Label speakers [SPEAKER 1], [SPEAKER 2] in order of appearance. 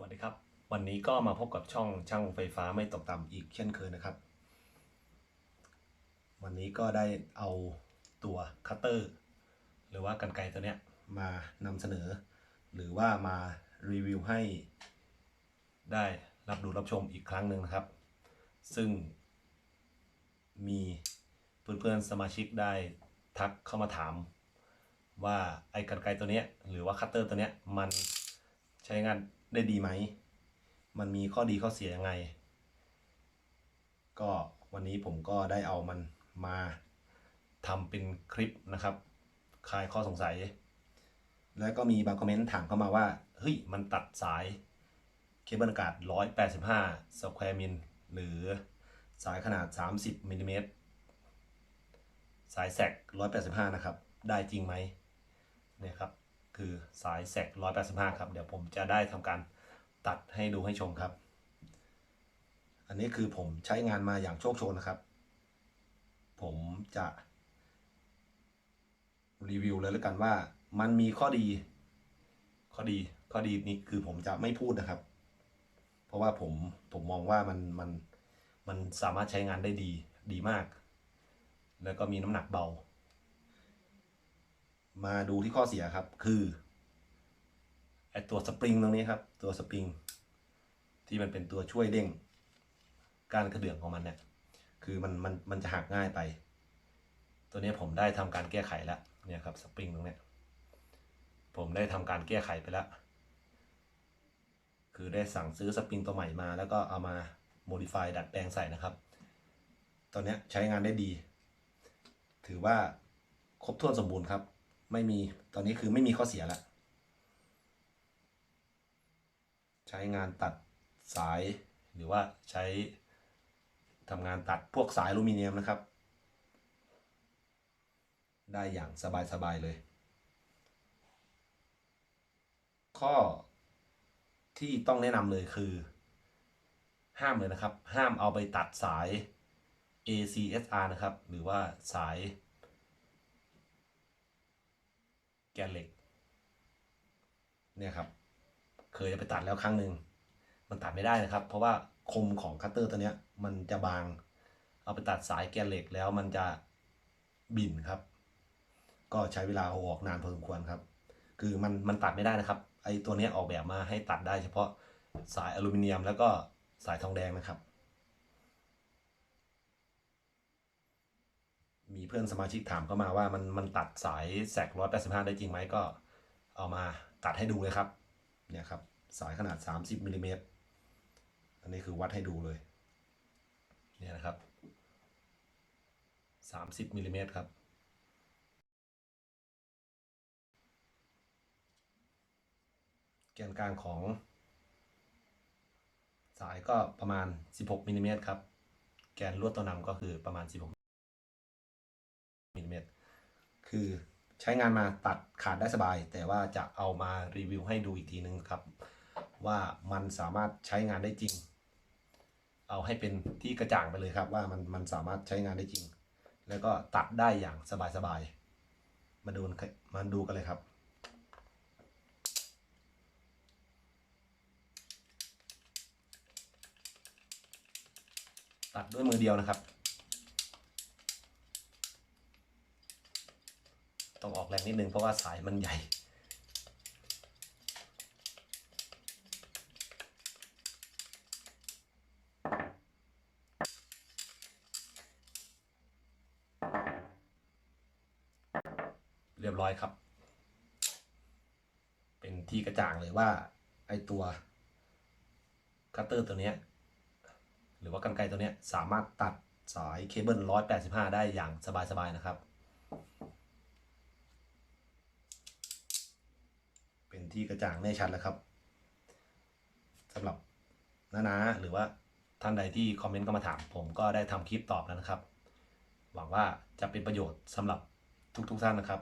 [SPEAKER 1] วัสดีครับ วันนี้ก็มาพบกับช่องช่างไฟฟ้าไม่ตกต่ำอีกเช่นเคยนะครับ วันนี้ก็ได้เอาตัวคัตเตอร์ หรือว่ากรรไกรตัวเนี้ยมานำเสนอ หรือว่ามารีวิวให้ ได้รับดูรับชมอีกครั้งหนึ่งนะครับ ซึ่ง มีเพื่อนๆสมาชิกได้ทักเข้ามาถาม ว่าไอ้กรรไกรตัวเนี้ยหรือว่าคัตเตอร์ตัวเนี้ยมัน ใช้งานได้ดีไหม มันมีข้อดีข้อเสียยังไง ก็วันนี้ผมก็ได้เอามันมาทำเป็นคลิปนะครับ คลายข้อสงสัย แล้วก็มีบางคอมเมนต์ถามเข้ามาว่า เฮ้ย มันตัดสายเคเบิลอากาศ 185สแควร์มิลหรือสายขนาด 30มิลลิเมตรสายแสก185 นะครับ ได้จริงไหมเนี่ยครับ คือสายแสก185 ครับ เดี๋ยวผมจะได้ทำการตัดให้ดูให้ชมครับ อันนี้คือผมใช้งานมาอย่างโชคโชนนะครับ ผมจะรีวิวเลยแล้วกันว่ามันมีข้อดี ข้อดีข้อดีนี้คือผมจะไม่พูดนะครับ เพราะว่าผมผมมองว่ามันมันมันสามารถใช้งานได้ดีดีมาก แล้วก็มีน้ำหนักเบา มาดูที่ข้อเสียครับ คือไอตัวสปริงตรงนี้ครับ ตัวสปริง ที่มันเป็นตัวช่วยเด้ง การกระเดื่องของมันเนี่ยคือมันมันมันจะหักง่ายไป ตัวนี้ผมได้ทำการแก้ไขแล้วเนี่ยครับสปริงตรงเนี้ยผมได้ทำการแก้ไขไปแล้ว คือได้สั่งซื้อสปริงตัวใหม่มา แล้วก็เอามา modify ดัดแปลงใส่นะครับ ตอนนี้ใช้งานได้ดี ถือว่าครบถ้วนสมบูรณ์ครับ ไม่มีตอนนี้คือไม่มีข้อเสียแล้ว ใช้งานตัดสายหรือว่าใช้ทำงานตัดพวกสายอลูมิเนียมนะครับ ได้อย่างสบายๆเลย ข้อที่ต้องแนะนำเลยคือ ห้ามเลยนะครับ ห้ามเอาไปตัดสาย ACSR นะครับ หรือว่าสาย แกนเหล็ก เนี่ยครับ เคยจะไปตัดแล้วครั้งหนึ่งมันตัดไม่ได้นะครับ เพราะว่าคมของคัตเตอร์ตัวเนี้ย มันจะบาง เอาไปตัดสายแกนเหล็กแล้วมันจะบินครับ ก็ใช้เวลาเอาออกนานพอสมควรครับ คือมันมันตัดไม่ได้นะครับไอตัวเนี้ยออกแบบมาให้ตัดได้เฉพาะสายอลูมิเนียมแล้วก็สายทองแดงนะครับ มี เพื่อนสมาชิกถามเข้ามาว่ามันมันตัดสายแสกร้อยแปดสิบห้าได้จริงไหมก็ เอามาตัดให้ดูเลยครับ เนี่ยครับ สายขนาดสามสิบมิลลิเมตรอันนี้คือวัดให้ดูเลย เนี่ยนะครับสามสิบมิลลิเมตรครับแกนกลางของ สายก็ประมาณ 16มิลลิเมตรครับ แกนลวดตัวนำก็คือประมาณ 16 มิลลิเมตรคือใช้งานมาตัดขาดได้สบาย แต่ว่าจะเอามารีวิวให้ดูอีกทีนึงครับ ว่ามันสามารถใช้งานได้จริง เอาให้เป็นที่กระจ่างไปเลยครับ ว่ามันมันสามารถใช้งานได้จริง แล้วก็ตัดได้อย่างสบายๆมาดูกันมาดูกันเลยครับตัดด้วยมือเดียวนะครับ ต้องออกแรงนิดนึงเพราะว่าสายมันใหญ่ เรียบร้อยครับ เป็นที่กระจ่างเลยว่าไอตัวคัตเตอร์ตัวเนี้ยหรือว่ากรรไกรตัวเนี้ยสามารถตัดสายเคเบิล185 ได้อย่างสบายๆนะครับ เป็น ที่กระจ่างแน่ชัดแล้วครับสำหรับน้าๆหรือว่าท่านใดที่คอมเมนต์ก็มาถาม ผมก็ได้ทำคลิปตอบแล้วนะครับ หวังว่าจะเป็นประโยชน์สำหรับทุกๆท่านนะครับ